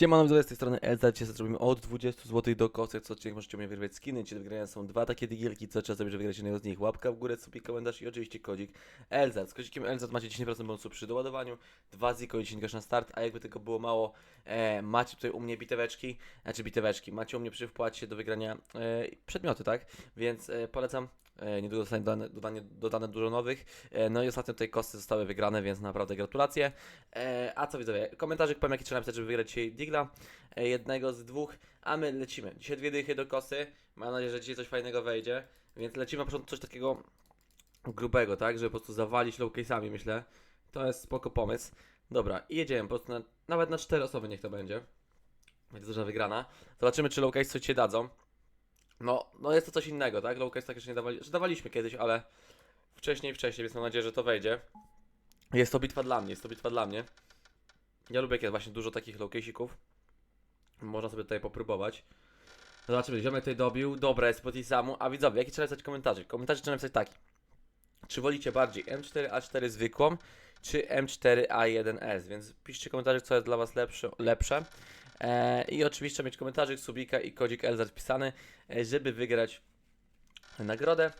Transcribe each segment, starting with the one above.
Siemano, z tej strony Elza, dzisiaj zrobimy od 20 zł do kostek, co odcinek możecie mnie wygrywać skiny, czyli do wygrania są dwa takie digielki, co trzeba zrobić, żeby wygrać jednego z nich, łapka w górę, subi, komentarz i oczywiście kodzik Elza. Z kodzikiem Elza macie 10% bonusu przy doładowaniu, 2 ziko, 10 groszy na start, a jakby tego było mało, e, macie tutaj u mnie biteweczki, znaczy biteweczki, macie u mnie przy wpłacie do wygrania e, przedmioty, tak? Więc e, polecam, niedługo zostanie dodane, dodane, dodane dużo nowych, e, no i ostatnio tutaj kosty zostały wygrane, więc naprawdę gratulacje. E, a co widzowie, komentarzyk powiem jaki trzeba napisać, żeby wygrać dzisiaj Digla, e, jednego z dwóch, a my lecimy. Dzisiaj dwie dychy do kosy, mam nadzieję, że dzisiaj coś fajnego wejdzie, więc lecimy na początku coś takiego grubego, tak, żeby po prostu zawalić lowcase'ami, myślę. To jest spoko pomysł. Dobra, i jedziemy, po prostu na, nawet na cztery osoby niech to będzie. Będzie duża wygrana. Zobaczymy, czy lowcase coś ci dadzą. No, no jest to coś innego, tak? Lowcase tak jeszcze nie dawali, że dawaliśmy kiedyś, ale wcześniej, wcześniej, więc mam nadzieję, że to wejdzie. Jest to bitwa dla mnie, jest to bitwa dla mnie. Ja lubię, jest właśnie dużo takich lowcase'ików. Można sobie tutaj popróbować. Zobaczymy, ziomek tutaj dobił. Dobra, jest po tej samu. A widzowie, jaki trzeba napisać komentarze? Komentarze trzeba napisać taki. Czy wolicie bardziej M4A4 zwykłą, czy M4A1S? Więc piszcie komentarze, co jest dla Was lepsze. Eee, I oczywiście mieć komentarzyk, subika i kodzik Elzar wpisany, e, żeby wygrać nagrodę.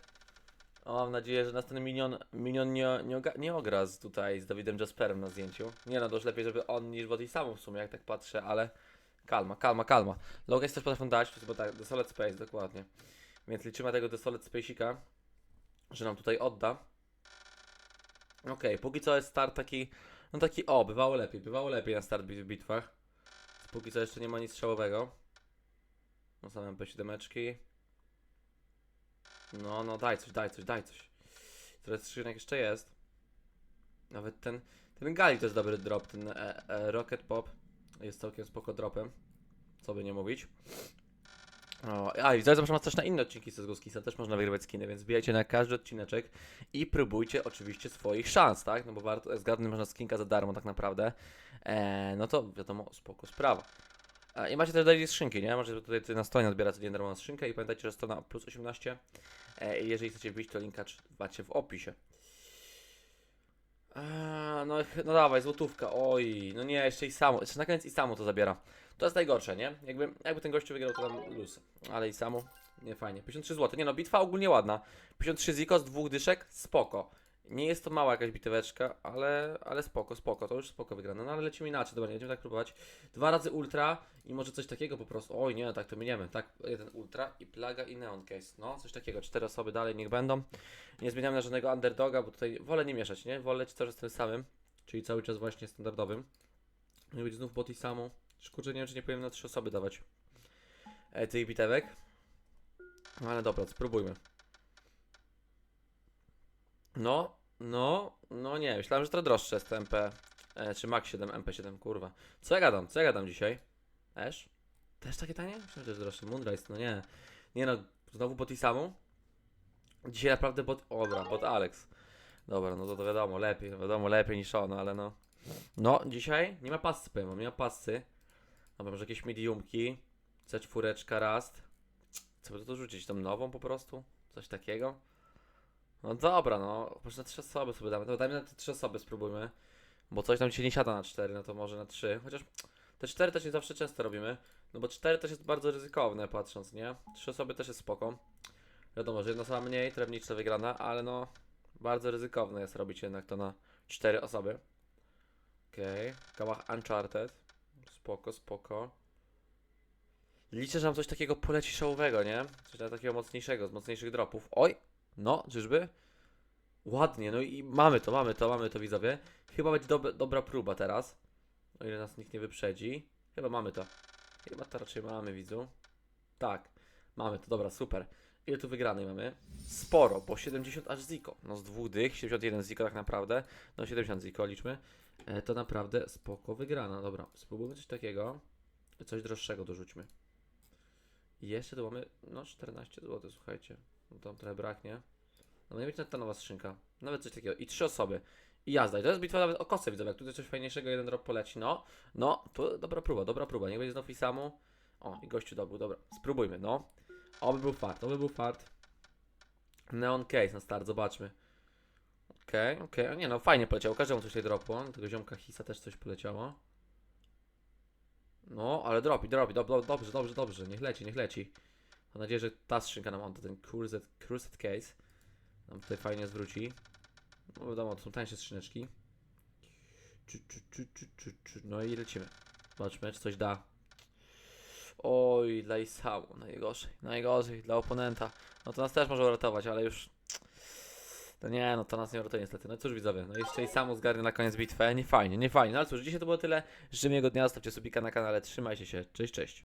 O, mam nadzieję, że następny minion, minion nie, nie, nie ogra z tutaj z Dawidem Jasperem na zdjęciu. Nie no, to już lepiej, żeby on niż Body samą w sumie, jak tak patrzę, ale kalma, kalma, kalma. Logos też potrafią dać, jest chyba tak, Desolate Space, dokładnie. Więc liczymy na tego Desolate Space'ika, że nam tutaj odda. Okej, póki co jest start taki, no taki, o, bywało lepiej, bywało lepiej na start w bitwach. Póki co jeszcze nie ma nic strzałowego. No same MP7. No, no daj coś, daj coś, daj coś. Trochę skrzynek jeszcze jest. Nawet ten, ten Gali to jest dobry drop, ten e, e, Rocket Pop jest całkiem spoko dropem. Co by nie mówić. O, a i zaraz was też na inne odcinki z Skisa, też można wygrywać skiny, więc wbijajcie na każdy odcineczek i próbujcie oczywiście swoich szans, tak? No bo warto, zgadnąć można skinka za darmo tak naprawdę. E, no to wiadomo, spoko sprawa. E, I macie też daily skrzynki, nie? Możecie tutaj, na stronie odbierać codziennie darmową skrzynkę i pamiętajcie, że strona plus 18. E, i jeżeli chcecie wbić, to linka macie w opisie. No, no dawaj, złotówka, oj, no nie, jeszcze i samo, jeszcze na koniec i samo to zabiera. To jest najgorsze, nie? Jakby, jakby ten gościu wygrał, to tam luz. Ale i samo, nie fajnie. 53 zł, nie no, bitwa ogólnie ładna. 53 ziko z dwóch dyszek, spoko. Nie jest to mała jakaś biteweczka, ale, ale spoko, spoko, to już spoko wygrane. No ale lecimy inaczej, dobra, nie będziemy tak próbować. Dwa razy ultra i może coś takiego po prostu. Oj, nie, tak to miniemy. Tak, jeden ultra i plaga i neon case. No, coś takiego. Cztery osoby dalej niech będą. Nie zmieniamy na żadnego underdoga, bo tutaj wolę nie mieszać, nie? Wolę lecieć cały czas tym samym, czyli cały czas właśnie standardowym. Nie być znów po tej samą. Kurczę, nie wiem, czy nie powinien na trzy osoby dawać e, tych bitewek. No, Ale dobra, spróbujmy. No, no, no nie, myślałem, że to droższe jest to MP, e, czy Max 7, MP7, kurwa. Co ja gadam, co ja gadam dzisiaj? Też? Też takie tanie? Myślałem, że jest droższe. Moonrise, no nie. Nie no, znowu i samą? Dzisiaj naprawdę bot, o, dobra, bot Alex. Dobra, no to, to wiadomo, lepiej, wiadomo, lepiej niż on, ale no. No, dzisiaj nie ma pasy, powiem wam, nie ma pasy. Dobra, może jakieś mediumki, C4 Rust. Co by to rzucić, tą nową po prostu? Coś takiego? No dobra, no, może na trzy osoby sobie damy, to dajmy na te trzy osoby, spróbujmy. Bo coś tam dzisiaj nie siada na cztery, no to może na trzy. Chociaż te cztery też nie zawsze często robimy. No bo cztery też jest bardzo ryzykowne, patrząc, nie? Trzy osoby też jest spoko. Wiadomo, że jedna osoba mniej, trewniczna wygrana, ale no, bardzo ryzykowne jest robić jednak to na cztery osoby. Okej, okay. Kałach Uncharted. Spoko, spoko. Liczę, że nam coś takiego poleci showowego, nie? Coś takiego mocniejszego, z mocniejszych dropów. Oj! No, czyżby? Ładnie, no i mamy to, mamy to, mamy to widzowie. Chyba będzie dob dobra próba teraz. O ile nas nikt nie wyprzedzi. Chyba mamy to. Chyba to raczej mamy, widzu. Tak, mamy to, dobra, super. Ile tu wygranej mamy? Sporo, bo 70 aż ziko. No z dwóch dych, 71 ziko tak naprawdę. No 70 ziko liczmy. E, to naprawdę spoko wygrana. Dobra, spróbujmy coś takiego. Coś droższego dorzućmy. I jeszcze tu mamy, no 14 zł, słuchajcie. No tam trochę braknie. No nie być ta nowa skrzynka. Nawet coś takiego. I trzy osoby. I jazda. I to jest bitwa nawet o kosę, widzę. Jak tutaj coś fajniejszego, jeden drop poleci. No, no, to dobra próba, dobra próba. Nie będzie znów i samu. O, i gościu dobył, dobra. Spróbujmy, no. Oby był fart, oby był fart. Neon case na start, zobaczmy. Okej, okej, okay. nie no, fajnie poleciało. Każdemu coś tutaj dropło. Tego ziomka Hisa też coś poleciało. No, ale dropi, dropi, dob, dob, dobrze, dobrze, dobrze, niech leci, niech leci. Mam nadzieję, że ta skrzynka nam odda ten Cruised Case. Nam tutaj fajnie zwróci. No wiadomo, to są tańsze skrzyneczki. No i lecimy. Zobaczmy, czy coś da. Oj, dla Isamu, najgorzej, najgorzej, dla oponenta. No to nas też może uratować, ale już... No nie, no to nas nie uratuje niestety. No cóż widzowie, no jeszcze Isamu zgarnie na koniec bitwę. Nie fajnie, nie fajnie. No ale cóż, dzisiaj to było tyle. Życzę miłego dnia, zostawcie subika na kanale, trzymajcie się. Cześć, cześć.